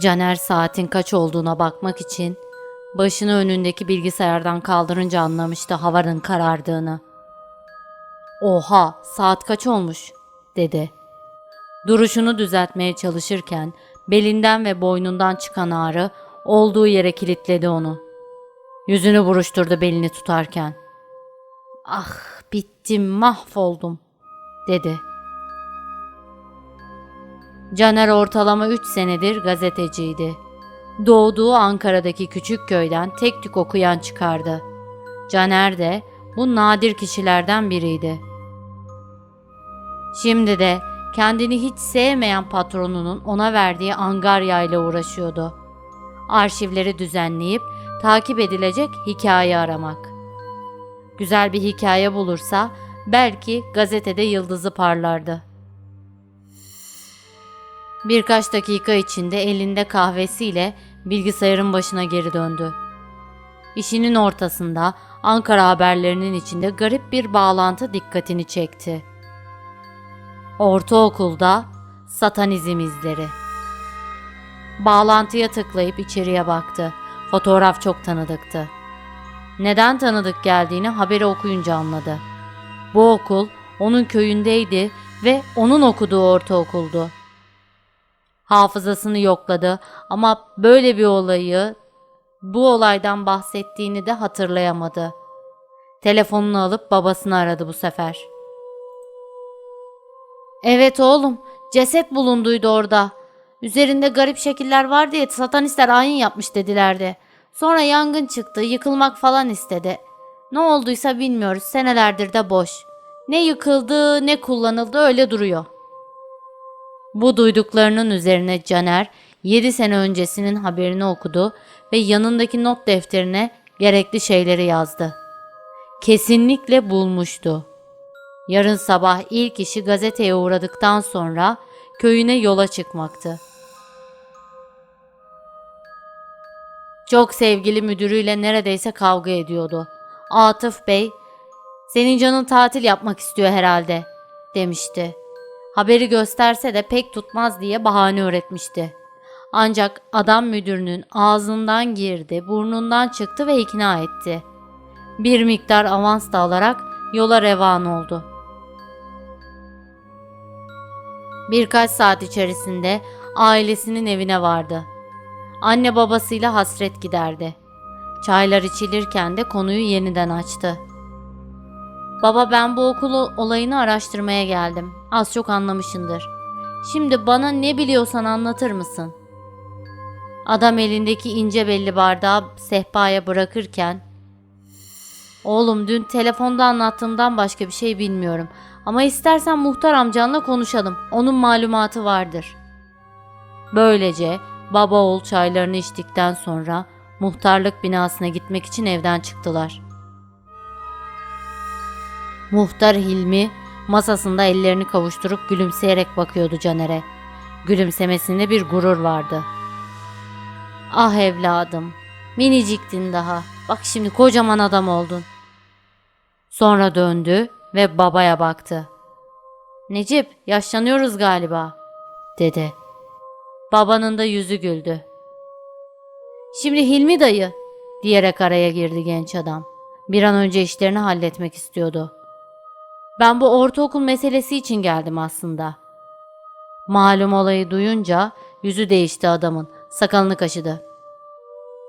Caner saatin kaç olduğuna bakmak için başını önündeki bilgisayardan kaldırınca anlamıştı havanın karardığını. Oha saat kaç olmuş dedi. Duruşunu düzeltmeye çalışırken belinden ve boynundan çıkan ağrı olduğu yere kilitledi onu. Yüzünü buruşturdu belini tutarken. Ah bittim mahvoldum dedi. Caner ortalama 3 senedir gazeteciydi. Doğduğu Ankara'daki küçük köyden tek tük okuyan çıkardı. Caner de bu nadir kişilerden biriydi. Şimdi de kendini hiç sevmeyen patronunun ona verdiği angarya ile uğraşıyordu. Arşivleri düzenleyip takip edilecek hikaye aramak. Güzel bir hikaye bulursa belki gazetede yıldızı parlardı. Birkaç dakika içinde elinde kahvesiyle bilgisayarın başına geri döndü. İşinin ortasında Ankara haberlerinin içinde garip bir bağlantı dikkatini çekti. Ortaokulda satanizm izleri. Bağlantıya tıklayıp içeriye baktı. Fotoğraf çok tanıdıktı. Neden tanıdık geldiğini haberi okuyunca anladı. Bu okul onun köyündeydi ve onun okuduğu ortaokuldu. Hafızasını yokladı ama böyle bir olayı, bu olaydan bahsettiğini de hatırlayamadı. Telefonunu alıp babasını aradı bu sefer. Evet oğlum, ceset bulunduydu orada. Üzerinde garip şekiller var diye satanistler ayin yapmış dedilerdi. Sonra yangın çıktı, yıkılmak falan istedi. Ne olduysa bilmiyoruz, senelerdir de boş. Ne yıkıldı ne kullanıldı öyle duruyor. Bu duyduklarının üzerine Caner 7 sene öncesinin haberini okudu ve yanındaki not defterine gerekli şeyleri yazdı. Kesinlikle bulmuştu. Yarın sabah ilk işi gazeteye uğradıktan sonra köyüne yola çıkmaktı. Çok sevgili müdürüyle neredeyse kavga ediyordu. Atıf Bey, senin canın tatil yapmak istiyor herhalde, demişti. Haberi gösterse de pek tutmaz diye bahane öğretmişti. Ancak adam müdürünün ağzından girdi, burnundan çıktı ve ikna etti. Bir miktar avans da alarak yola revan oldu. Birkaç saat içerisinde ailesinin evine vardı. Anne babasıyla hasret giderdi. Çaylar içilirken de konuyu yeniden açtı. Baba ben bu okulu olayını araştırmaya geldim. Az çok anlamışındır. Şimdi bana ne biliyorsan anlatır mısın? Adam elindeki ince belli bardağı sehpaya bırakırken Oğlum dün telefonda anlattığımdan başka bir şey bilmiyorum. Ama istersen muhtar amcanla konuşalım. Onun malumatı vardır. Böylece baba oğul çaylarını içtikten sonra muhtarlık binasına gitmek için evden çıktılar. Muhtar Hilmi masasında ellerini kavuşturup gülümseyerek bakıyordu Caner'e. Gülümsemesinde bir gurur vardı. Ah evladım, miniciktin daha. Bak şimdi kocaman adam oldun. Sonra döndü ve babaya baktı. Necip, yaşlanıyoruz galiba, dedi. Babanın da yüzü güldü. Şimdi Hilmi dayı, diyerek araya girdi genç adam. Bir an önce işlerini halletmek istiyordu. Ben bu ortaokul meselesi için geldim aslında. Malum olayı duyunca yüzü değişti adamın. Sakalını kaşıdı.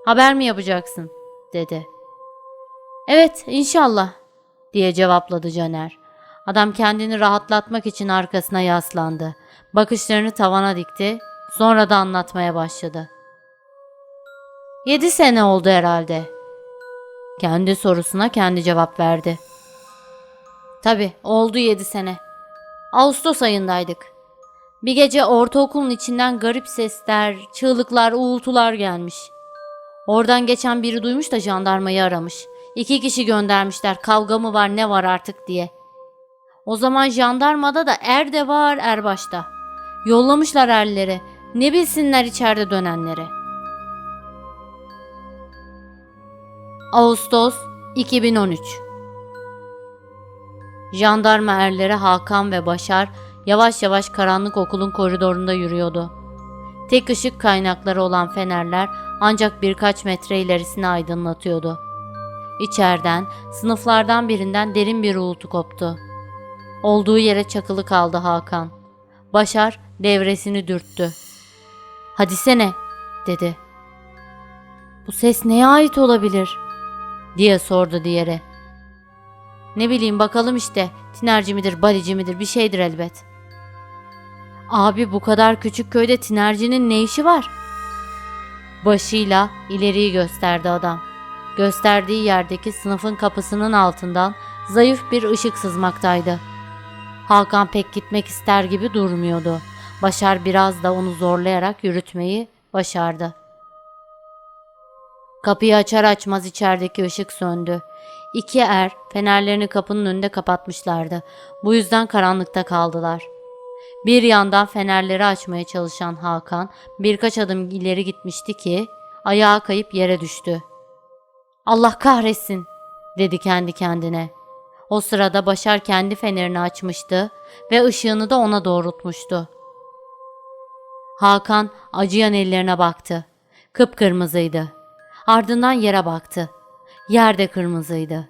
Haber mi yapacaksın? dedi. Evet inşallah diye cevapladı Caner. Adam kendini rahatlatmak için arkasına yaslandı. Bakışlarını tavana dikti. Sonra da anlatmaya başladı. Yedi sene oldu herhalde. Kendi sorusuna kendi cevap verdi. Tabi oldu yedi sene. Ağustos ayındaydık. Bir gece ortaokulun içinden garip sesler, çığlıklar, uğultular gelmiş. Oradan geçen biri duymuş da jandarmayı aramış. İki kişi göndermişler kavga mı var ne var artık diye. O zaman jandarmada da er de var er başta. Yollamışlar erleri. Ne bilsinler içeride dönenleri. Ağustos 2013 Jandarma erleri Hakan ve Başar yavaş yavaş karanlık okulun koridorunda yürüyordu. Tek ışık kaynakları olan fenerler ancak birkaç metre ilerisini aydınlatıyordu. İçeriden, sınıflardan birinden derin bir uğultu koptu. Olduğu yere çakılı kaldı Hakan. Başar devresini dürttü. Hadi sene dedi. Bu ses neye ait olabilir? diye sordu diğeri. Ne bileyim bakalım işte. Tinerci midir, balici midir bir şeydir elbet. Abi bu kadar küçük köyde tinercinin ne işi var? Başıyla ileriyi gösterdi adam. Gösterdiği yerdeki sınıfın kapısının altından zayıf bir ışık sızmaktaydı. Hakan pek gitmek ister gibi durmuyordu. Başar biraz da onu zorlayarak yürütmeyi başardı. Kapıyı açar açmaz içerideki ışık söndü. İki er fenerlerini kapının önünde kapatmışlardı. Bu yüzden karanlıkta kaldılar. Bir yandan fenerleri açmaya çalışan Hakan birkaç adım ileri gitmişti ki ayağa kayıp yere düştü. Allah kahretsin dedi kendi kendine. O sırada Başar kendi fenerini açmıştı ve ışığını da ona doğrultmuştu. Hakan acıyan ellerine baktı. Kıpkırmızıydı. Ardından yere baktı. Yer de kırmızıydı.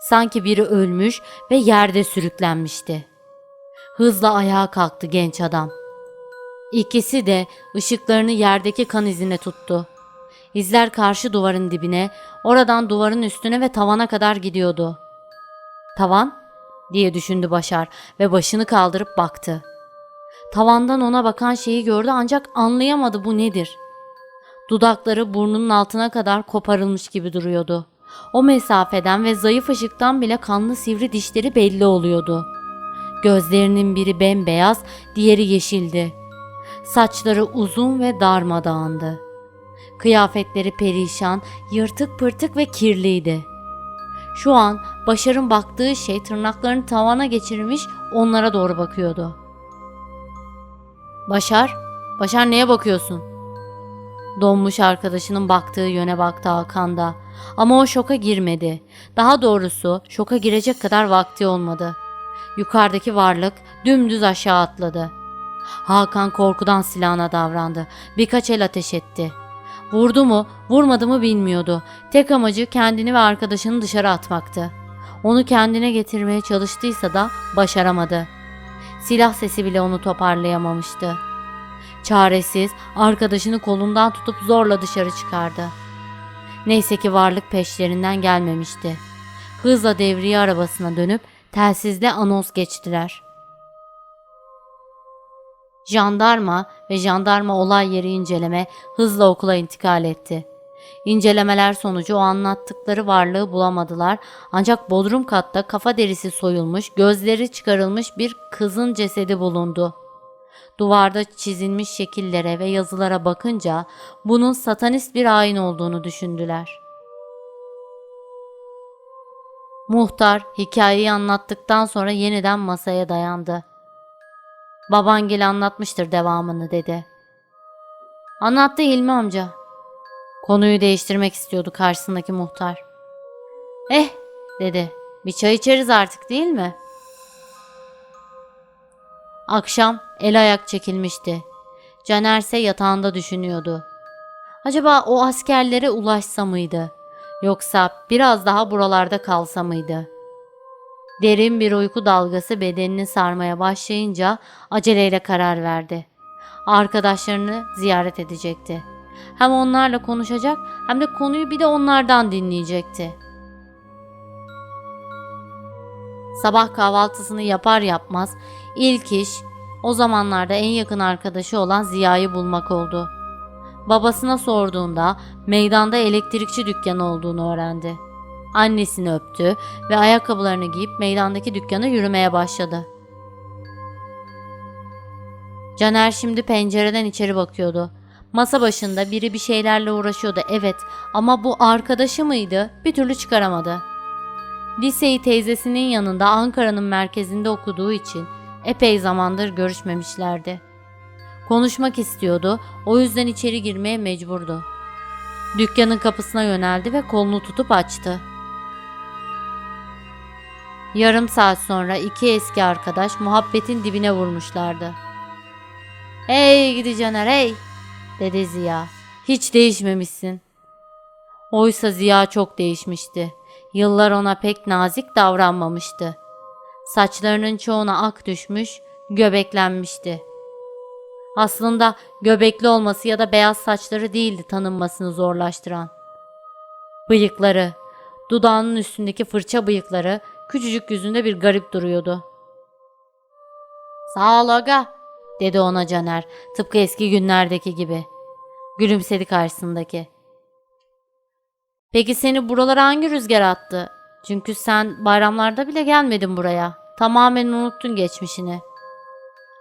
Sanki biri ölmüş ve yerde sürüklenmişti. Hızla ayağa kalktı genç adam. İkisi de ışıklarını yerdeki kan izine tuttu. İzler karşı duvarın dibine, oradan duvarın üstüne ve tavana kadar gidiyordu. Tavan? diye düşündü Başar ve başını kaldırıp baktı. Tavandan ona bakan şeyi gördü ancak anlayamadı bu nedir. Dudakları burnunun altına kadar koparılmış gibi duruyordu. O mesafeden ve zayıf ışıktan bile kanlı sivri dişleri belli oluyordu. Gözlerinin biri bembeyaz, diğeri yeşildi. Saçları uzun ve darmadağındı. Kıyafetleri perişan, yırtık pırtık ve kirliydi. Şu an Başar'ın baktığı şey tırnaklarını tavana geçirmiş onlara doğru bakıyordu. Başar, Başar neye bakıyorsun? Donmuş arkadaşının baktığı yöne baktı Hakan da. Ama o şoka girmedi. Daha doğrusu şoka girecek kadar vakti olmadı. Yukarıdaki varlık dümdüz aşağı atladı. Hakan korkudan silahına davrandı. Birkaç el ateş etti. Vurdu mu, vurmadı mı bilmiyordu. Tek amacı kendini ve arkadaşını dışarı atmaktı. Onu kendine getirmeye çalıştıysa da başaramadı. Silah sesi bile onu toparlayamamıştı. Çaresiz arkadaşını kolundan tutup zorla dışarı çıkardı. Neyse ki varlık peşlerinden gelmemişti. Hızla devriye arabasına dönüp telsizle anons geçtiler. Jandarma ve jandarma olay yeri inceleme hızla okula intikal etti. İncelemeler sonucu o anlattıkları varlığı bulamadılar ancak bodrum katta kafa derisi soyulmuş, gözleri çıkarılmış bir kızın cesedi bulundu. Duvarda çizilmiş şekillere ve yazılara bakınca bunun satanist bir ayin olduğunu düşündüler. Muhtar hikayeyi anlattıktan sonra yeniden masaya dayandı. Babangil anlatmıştır devamını dedi. Anlattı Hilmi amca. Konuyu değiştirmek istiyordu karşısındaki muhtar. Eh dedi. Bir çay içeriz artık değil mi? Akşam el ayak çekilmişti. Caner ise yatağında düşünüyordu. Acaba o askerlere ulaşsa mıydı? Yoksa biraz daha buralarda kalsa mıydı? Derin bir uyku dalgası bedenini sarmaya başlayınca aceleyle karar verdi. Arkadaşlarını ziyaret edecekti. Hem onlarla konuşacak hem de konuyu bir de onlardan dinleyecekti. Sabah kahvaltısını yapar yapmaz ilk iş o zamanlarda en yakın arkadaşı olan Ziya'yı bulmak oldu. Babasına sorduğunda meydanda elektrikçi dükkanı olduğunu öğrendi. Annesini öptü ve ayakkabılarını giyip meydandaki dükkana yürümeye başladı. Caner şimdi pencereden içeri bakıyordu. Masa başında biri bir şeylerle uğraşıyordu evet ama bu arkadaşı mıydı bir türlü çıkaramadı. Liseyi teyzesinin yanında Ankara'nın merkezinde okuduğu için epey zamandır görüşmemişlerdi. Konuşmak istiyordu o yüzden içeri girmeye mecburdu. Dükkanın kapısına yöneldi ve kolunu tutup açtı. Yarım saat sonra iki eski arkadaş muhabbetin dibine vurmuşlardı. Hey gidi Caner hey dedi Ziya. Hiç değişmemişsin. Oysa Ziya çok değişmişti. Yıllar ona pek nazik davranmamıştı. Saçlarının çoğuna ak düşmüş, göbeklenmişti. Aslında göbekli olması ya da beyaz saçları değildi tanınmasını zorlaştıran. Bıyıkları, dudağının üstündeki fırça bıyıkları küçücük yüzünde bir garip duruyordu. Sağ ol aga, dedi ona Caner, tıpkı eski günlerdeki gibi. Gülümsedi karşısındaki. Peki seni buralara hangi rüzgar attı? Çünkü sen bayramlarda bile gelmedin buraya. Tamamen unuttun geçmişini.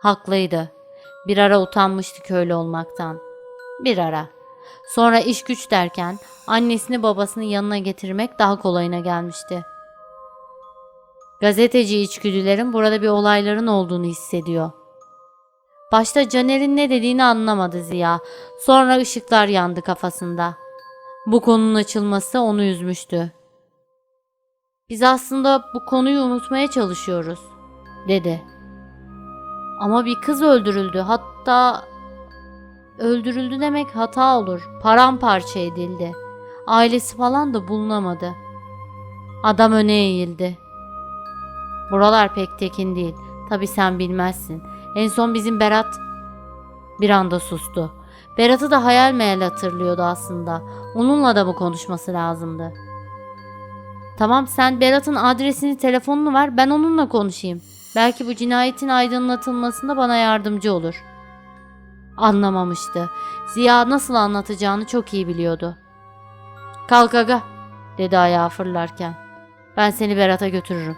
Haklıydı. Bir ara utanmıştı köylü olmaktan. Bir ara. Sonra iş güç derken annesini babasını yanına getirmek daha kolayına gelmişti. Gazeteci içgüdülerin burada bir olayların olduğunu hissediyor. Başta Caner'in ne dediğini anlamadı Ziya. Sonra ışıklar yandı kafasında. Bu konunun açılması onu üzmüştü. Biz aslında bu konuyu unutmaya çalışıyoruz, dedi. Ama bir kız öldürüldü. Hatta öldürüldü demek hata olur. Paramparça edildi. Ailesi falan da bulunamadı. Adam öne eğildi. Buralar pek tekin değil. Tabi sen bilmezsin. En son bizim Berat bir anda sustu. Berat'ı da hayal meyal hatırlıyordu aslında. Onunla da mı konuşması lazımdı? Tamam sen Berat'ın adresini telefonunu ver ben onunla konuşayım. Belki bu cinayetin aydınlatılmasında bana yardımcı olur. Anlamamıştı. Ziya nasıl anlatacağını çok iyi biliyordu. Kalk aga dedi ayağa fırlarken. Ben seni Berat'a götürürüm.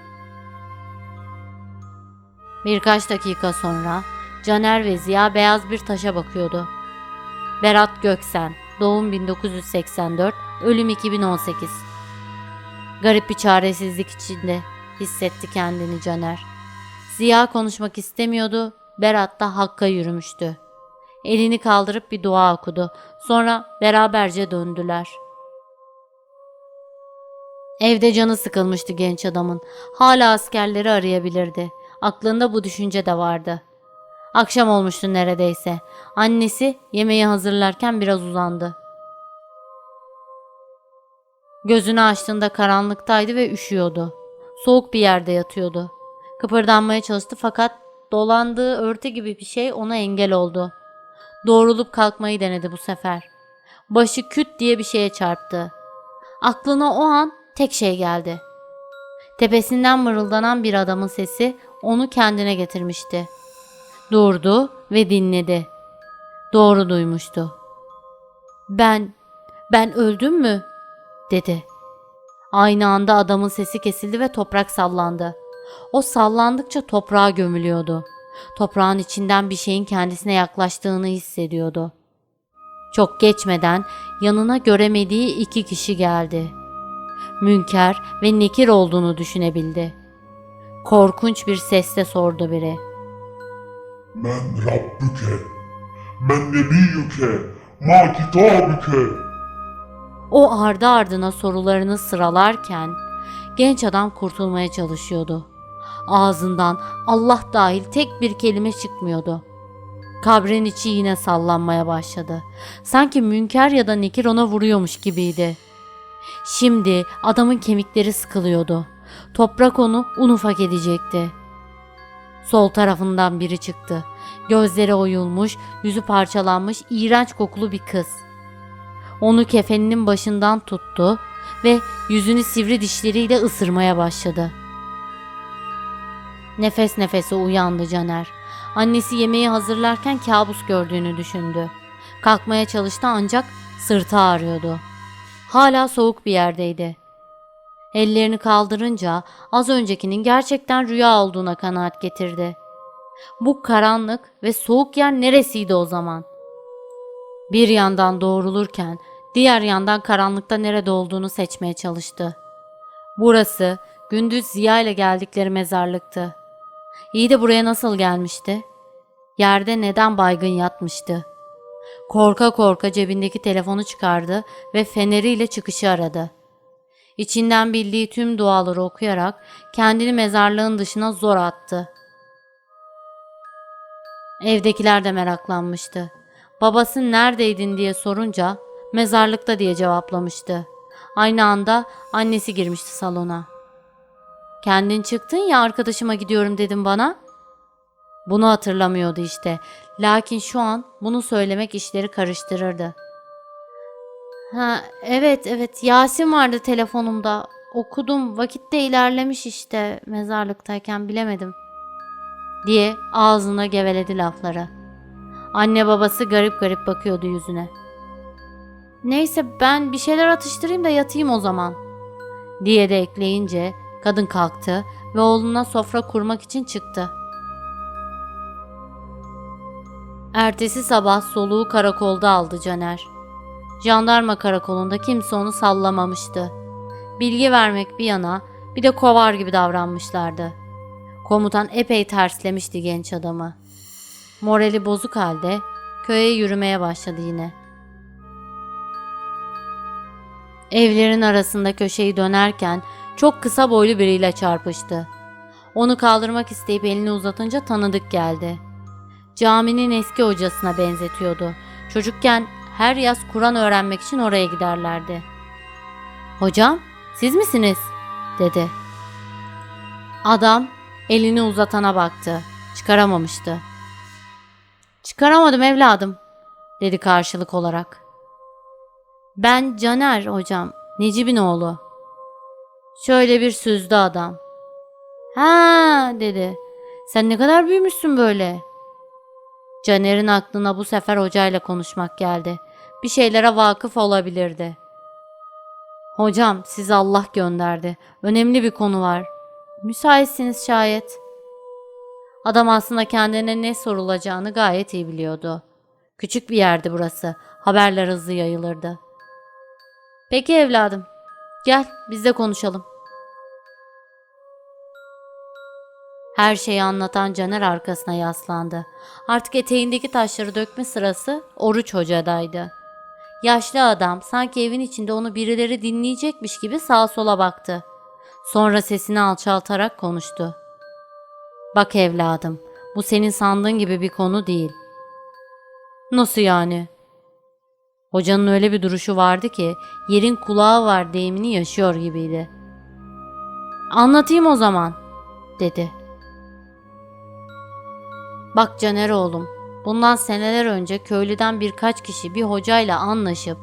Birkaç dakika sonra Caner ve Ziya beyaz bir taşa bakıyordu. Berat Göksen, doğum 1984, ölüm 2018. Garip bir çaresizlik içinde hissetti kendini Caner. Ziya konuşmak istemiyordu, Berat da Hakk'a yürümüştü. Elini kaldırıp bir dua okudu. Sonra beraberce döndüler. Evde canı sıkılmıştı genç adamın. Hala askerleri arayabilirdi. Aklında bu düşünce de vardı. Akşam olmuştu neredeyse. Annesi yemeği hazırlarken biraz uzandı. Gözünü açtığında karanlıktaydı ve üşüyordu. Soğuk bir yerde yatıyordu. Kıpırdanmaya çalıştı fakat dolandığı örtü gibi bir şey ona engel oldu. Doğrulup kalkmayı denedi bu sefer. Başı küt diye bir şeye çarptı. Aklına o an tek şey geldi. Tepesinden mırıldanan bir adamın sesi onu kendine getirmişti. Durdu ve dinledi. Doğru duymuştu. Ben, ben öldüm mü? dedi. Aynı anda adamın sesi kesildi ve toprak sallandı. O sallandıkça toprağa gömülüyordu. Toprağın içinden bir şeyin kendisine yaklaştığını hissediyordu. Çok geçmeden yanına göremediği iki kişi geldi. Münker ve Nekir olduğunu düşünebildi. Korkunç bir sesle sordu biri. Men Rabbuke, men Nebiyyuke, ma kitabüke. O ardı ardına sorularını sıralarken genç adam kurtulmaya çalışıyordu. Ağzından Allah dahil tek bir kelime çıkmıyordu. Kabrin içi yine sallanmaya başladı. Sanki Münker ya da Nekir ona vuruyormuş gibiydi. Şimdi adamın kemikleri sıkılıyordu. Toprak onu un ufak edecekti. Sol tarafından biri çıktı. Gözleri oyulmuş, yüzü parçalanmış, iğrenç kokulu bir kız. Onu kefeninin başından tuttu ve yüzünü sivri dişleriyle ısırmaya başladı. Nefes nefese uyandı Caner. Annesi yemeği hazırlarken kabus gördüğünü düşündü. Kalkmaya çalıştı ancak sırtı ağrıyordu. Hala soğuk bir yerdeydi. Ellerini kaldırınca az öncekinin gerçekten rüya olduğuna kanaat getirdi. Bu karanlık ve soğuk yer neresiydi o zaman? Bir yandan doğrulurken diğer yandan karanlıkta nerede olduğunu seçmeye çalıştı. Burası gündüz Ziya ile geldikleri mezarlıktı. İyi de buraya nasıl gelmişti? Yerde neden baygın yatmıştı? Korka korka cebindeki telefonu çıkardı ve feneriyle çıkışı aradı. İçinden bildiği tüm duaları okuyarak kendini mezarlığın dışına zor attı. Evdekiler de meraklanmıştı. Babası neredeydin diye sorunca mezarlıkta diye cevaplamıştı. Aynı anda annesi girmişti salona. Kendin çıktın ya arkadaşıma gidiyorum dedim bana. Bunu hatırlamıyordu işte. Lakin şu an bunu söylemek işleri karıştırırdı. Ha evet evet Yasin vardı telefonumda. Okudum vakitte ilerlemiş işte mezarlıktayken bilemedim. Diye ağzına geveledi lafları. Anne babası garip garip bakıyordu yüzüne. Neyse ben bir şeyler atıştırayım da yatayım o zaman. Diye de ekleyince kadın kalktı ve oğluna sofra kurmak için çıktı. Ertesi sabah soluğu karakolda aldı Caner. Jandarma karakolunda kimse onu sallamamıştı. Bilgi vermek bir yana bir de kovar gibi davranmışlardı. Komutan epey terslemişti genç adamı. Morali bozuk halde köye yürümeye başladı yine. Evlerin arasında köşeyi dönerken çok kısa boylu biriyle çarpıştı. Onu kaldırmak isteyip elini uzatınca tanıdık geldi. Caminin eski hocasına benzetiyordu. Çocukken her yaz Kur'an öğrenmek için oraya giderlerdi. Hocam, siz misiniz? dedi. Adam elini uzatana baktı. Çıkaramamıştı. Çıkaramadım evladım, dedi karşılık olarak. Ben Caner hocam, Necip'in oğlu. Şöyle bir süzdü adam. Ha dedi. Sen ne kadar büyümüşsün böyle. Caner'in aklına bu sefer hocayla konuşmak geldi. Bir şeylere vakıf olabilirdi. Hocam sizi Allah gönderdi. Önemli bir konu var. Müsaitsiniz şayet. Adam aslında kendine ne sorulacağını gayet iyi biliyordu. Küçük bir yerdi burası. Haberler hızlı yayılırdı. Peki evladım. Gel biz de konuşalım. Her şeyi anlatan Caner arkasına yaslandı. Artık eteğindeki taşları dökme sırası Oruç Hoca'daydı. Yaşlı adam sanki evin içinde onu birileri dinleyecekmiş gibi sağa sola baktı. Sonra sesini alçaltarak konuştu. Bak evladım, bu senin sandığın gibi bir konu değil. Nasıl yani? Hocanın öyle bir duruşu vardı ki yerin kulağı var deyimini yaşıyor gibiydi. Anlatayım o zaman, dedi. Bak Caner oğlum, bundan seneler önce köylüden birkaç kişi bir hocayla anlaşıp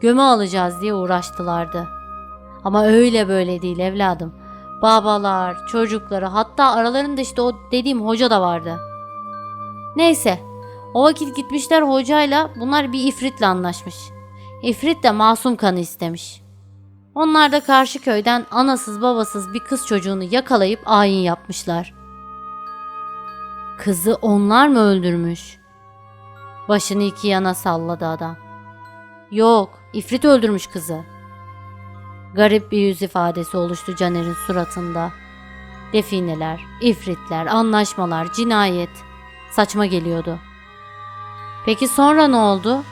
gömü alacağız diye uğraştılardı. Ama öyle böyle değil evladım. Babalar, çocukları hatta aralarında işte o dediğim hoca da vardı. Neyse, o vakit gitmişler hocayla bunlar bir ifritle anlaşmış. İfrit de masum kanı istemiş. Onlar da karşı köyden anasız babasız bir kız çocuğunu yakalayıp ayin yapmışlar. Kızı onlar mı öldürmüş? Başını iki yana salladı adam. Yok, ifrit öldürmüş kızı. Garip bir yüz ifadesi oluştu Caner'in suratında. Defineler, ifritler, anlaşmalar, cinayet. Saçma geliyordu. Peki sonra ne oldu?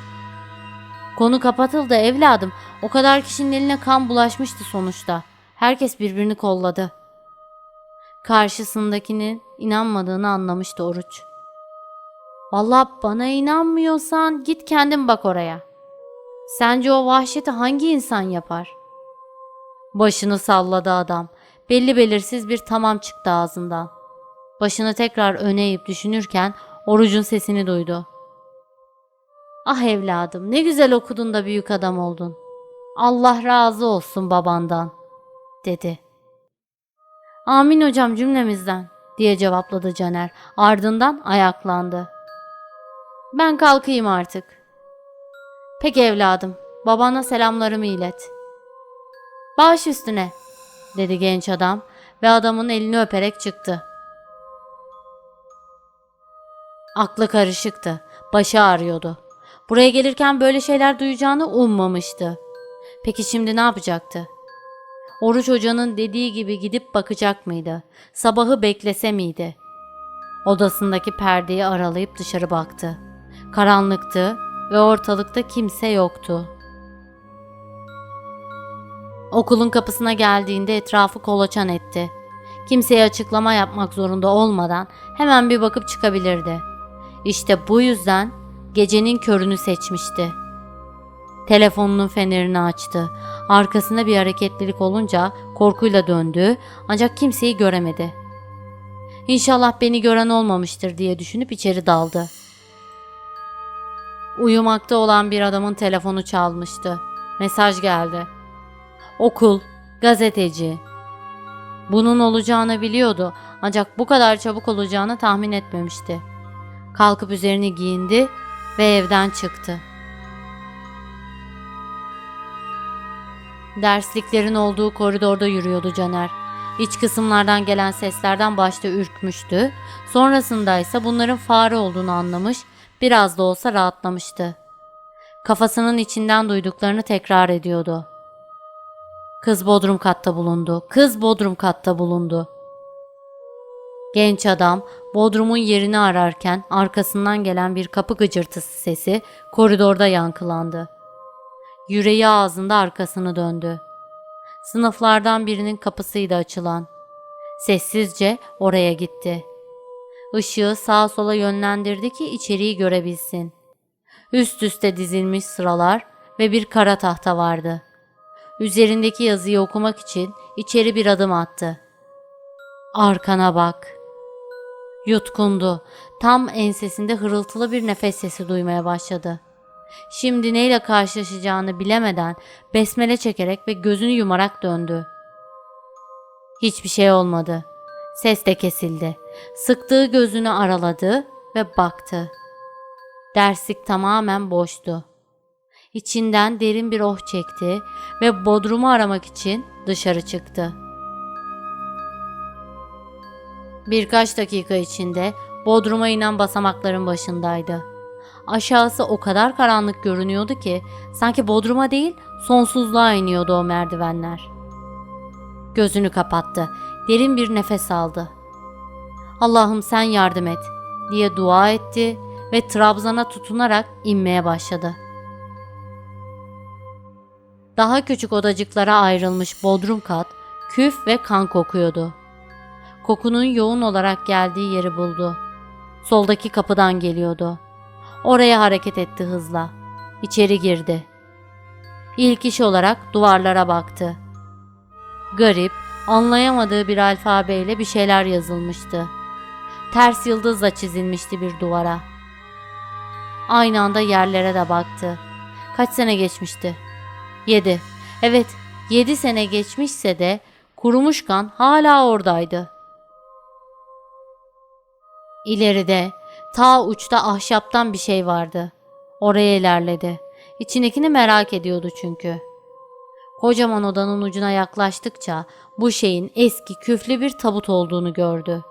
Konu kapatıldı evladım. O kadar kişinin eline kan bulaşmıştı sonuçta. Herkes birbirini kolladı. Karşısındakinin inanmadığını anlamıştı Oruç. Vallahi bana inanmıyorsan git kendin bak oraya. Sence o vahşeti hangi insan yapar? Başını salladı adam. Belli belirsiz bir tamam çıktı ağzından. Başını tekrar öne eğip düşünürken Oruç'un sesini duydu. Ah evladım ne güzel okudun da büyük adam oldun. Allah razı olsun babandan, dedi. Amin hocam cümlemizden, diye cevapladı Caner. Ardından ayaklandı. Ben kalkayım artık. Peki evladım, babana selamlarımı ilet. Baş üstüne, dedi genç adam ve adamın elini öperek çıktı. Aklı karışıktı, başı ağrıyordu. Buraya gelirken böyle şeyler duyacağını ummamıştı. Peki şimdi ne yapacaktı? Oruç hocanın dediği gibi gidip bakacak mıydı? Sabahı beklese miydi? Odasındaki perdeyi aralayıp dışarı baktı. Karanlıktı ve ortalıkta kimse yoktu. Okulun kapısına geldiğinde etrafı kolaçan etti. Kimseye açıklama yapmak zorunda olmadan hemen bir bakıp çıkabilirdi. İşte bu yüzden gecenin körünü seçmişti. Telefonunun fenerini açtı. Arkasında bir hareketlilik olunca korkuyla döndü ancak kimseyi göremedi. İnşallah beni gören olmamıştır diye düşünüp içeri daldı. Uyumakta olan bir adamın telefonu çalmıştı. Mesaj geldi. Okul, gazeteci. Bunun olacağını biliyordu ancak bu kadar çabuk olacağını tahmin etmemişti. Kalkıp üzerini giyindi ve evden çıktı. Dersliklerin olduğu koridorda yürüyordu Caner. İç kısımlardan gelen seslerden başta ürkmüştü. Sonrasında ise bunların fare olduğunu anlamış, biraz da olsa rahatlamıştı. Kafasının içinden duyduklarını tekrar ediyordu. Kız bodrum katta bulundu. Kız bodrum katta bulundu. Genç adam bodrumun yerini ararken arkasından gelen bir kapı gıcırtısı sesi koridorda yankılandı. Yüreği ağzında arkasını döndü. Sınıflardan birinin kapısıydı açılan. Sessizce oraya gitti. Işığı sağa sola yönlendirdi ki içeriği görebilsin. Üst üste dizilmiş sıralar ve bir kara tahta vardı. Üzerindeki yazıyı okumak için içeri bir adım attı. Arkana bak. Yutkundu. Tam ensesinde hırıltılı bir nefes sesi duymaya başladı. Şimdi neyle karşılaşacağını bilemeden besmele çekerek ve gözünü yumarak döndü. Hiçbir şey olmadı. Ses de kesildi. Sıktığı gözünü araladı ve baktı. Derslik tamamen boştu. İçinden derin bir oh çekti ve bodrumu aramak için dışarı çıktı. Birkaç dakika içinde bodruma inen basamakların başındaydı. Aşağısı o kadar karanlık görünüyordu ki sanki bodruma değil sonsuzluğa iniyordu o merdivenler. Gözünü kapattı. Derin bir nefes aldı. Allah'ım sen yardım et diye dua etti ve trabzana tutunarak inmeye başladı. Daha küçük odacıklara ayrılmış bodrum kat küf ve kan kokuyordu. Kokunun yoğun olarak geldiği yeri buldu. Soldaki kapıdan geliyordu. Oraya hareket etti hızla. İçeri girdi. İlk iş olarak duvarlara baktı. Garip, anlayamadığı bir alfabeyle bir şeyler yazılmıştı. Ters yıldızla çizilmişti bir duvara. Aynı anda yerlere de baktı. Kaç sene geçmişti? Yedi. Evet, yedi sene geçmişse de kurumuş kan hala oradaydı. İleride, ta uçta ahşaptan bir şey vardı. Oraya ilerledi. İçindekini merak ediyordu çünkü. Kocaman odanın ucuna yaklaştıkça bu şeyin eski küflü bir tabut olduğunu gördü.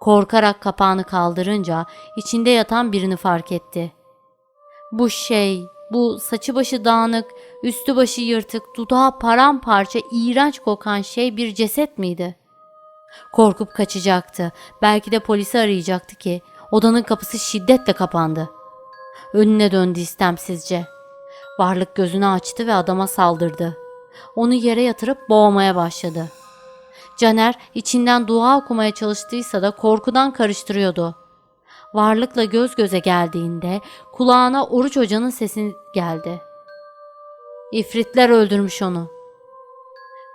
Korkarak kapağını kaldırınca içinde yatan birini fark etti. Bu şey, bu saçı başı dağınık, üstü başı yırtık, dudağı paramparça, iğrenç kokan şey bir ceset miydi? Korkup kaçacaktı. Belki de polisi arayacaktı ki odanın kapısı şiddetle kapandı. Önüne döndü istemsizce. Varlık gözünü açtı ve adama saldırdı. Onu yere yatırıp boğmaya başladı. Caner içinden dua okumaya çalıştıysa da korkudan karıştırıyordu. Varlıkla göz göze geldiğinde kulağına Oruç Hoca'nın sesi geldi. İfritler öldürmüş onu.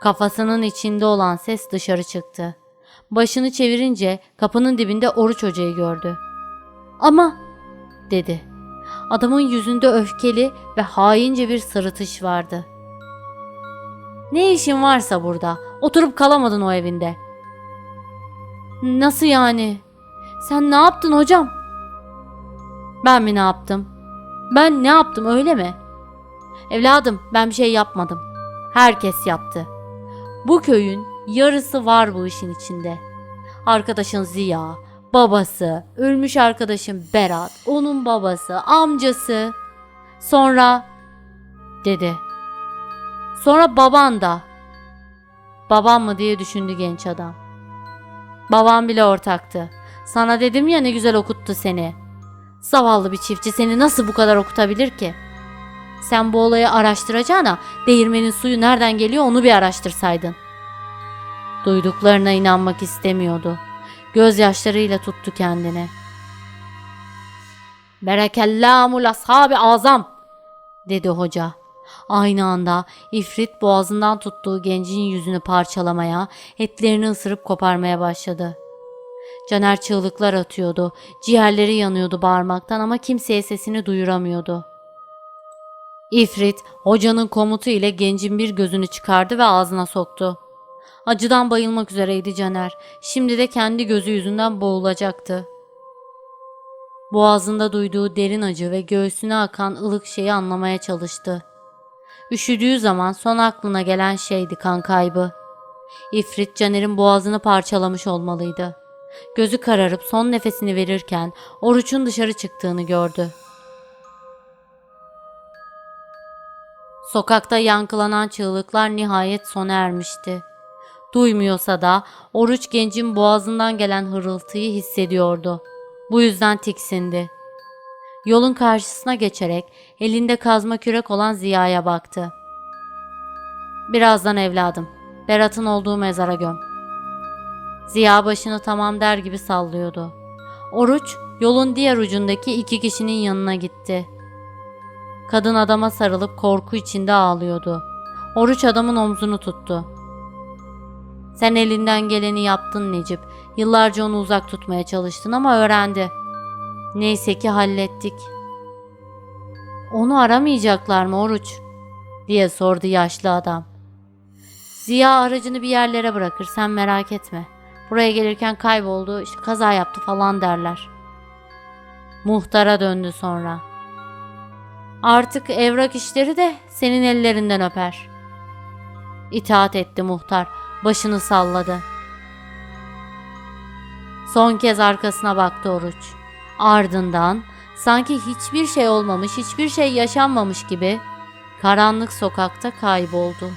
Kafasının içinde olan ses dışarı çıktı. Başını çevirince kapının dibinde Oruç Hoca'yı gördü. Ama dedi. Adamın yüzünde öfkeli ve haince bir sırıtış vardı. Ne işin varsa burada. Oturup kalamadın o evinde. Nasıl yani? Sen ne yaptın hocam? Ben mi ne yaptım? Ben ne yaptım öyle mi? Evladım ben bir şey yapmadım. Herkes yaptı. Bu köyün yarısı var bu işin içinde. Arkadaşın Ziya, babası, ölmüş arkadaşım Berat, onun babası, amcası. Sonra dedi. Sonra baban da. Babam mı diye düşündü genç adam. Babam bile ortaktı. Sana dedim ya ne güzel okuttu seni. Zavallı bir çiftçi seni nasıl bu kadar okutabilir ki? Sen bu olayı araştıracağına değirmenin suyu nereden geliyor onu bir araştırsaydın. Duyduklarına inanmak istemiyordu. Gözyaşlarıyla tuttu kendini. Berekellamul ashabi azam dedi hoca. Aynı anda ifrit boğazından tuttuğu gencin yüzünü parçalamaya, etlerini ısırıp koparmaya başladı. Caner çığlıklar atıyordu, ciğerleri yanıyordu bağırmaktan ama kimseye sesini duyuramıyordu. İfrit hocanın komutu ile gencin bir gözünü çıkardı ve ağzına soktu. Acıdan bayılmak üzereydi Caner. Şimdi de kendi gözü yüzünden boğulacaktı. Boğazında duyduğu derin acı ve göğsüne akan ılık şeyi anlamaya çalıştı. Üşüdüğü zaman son aklına gelen şeydi kan kaybı. İfrit Caner'in boğazını parçalamış olmalıydı. Gözü kararıp son nefesini verirken oruçun dışarı çıktığını gördü. Sokakta yankılanan çığlıklar nihayet sona ermişti. Duymuyorsa da oruç gencin boğazından gelen hırıltıyı hissediyordu. Bu yüzden tiksindi. Yolun karşısına geçerek elinde kazma kürek olan Ziya'ya baktı. Birazdan evladım. Berat'ın olduğu mezara göm. Ziya başını tamam der gibi sallıyordu. Oruç yolun diğer ucundaki iki kişinin yanına gitti. Kadın adama sarılıp korku içinde ağlıyordu. Oruç adamın omzunu tuttu. Sen elinden geleni yaptın Necip. Yıllarca onu uzak tutmaya çalıştın ama öğrendi. Neyse ki hallettik. Onu aramayacaklar mı Oruç? diye sordu yaşlı adam. Ziya aracını bir yerlere bırakır sen merak etme. Buraya gelirken kayboldu işte kaza yaptı falan derler. Muhtara döndü sonra. Artık evrak işleri de senin ellerinden öper. İtaat etti muhtar. Başını salladı. Son kez arkasına baktı Oruç. Ardından sanki hiçbir şey olmamış, hiçbir şey yaşanmamış gibi karanlık sokakta kayboldu.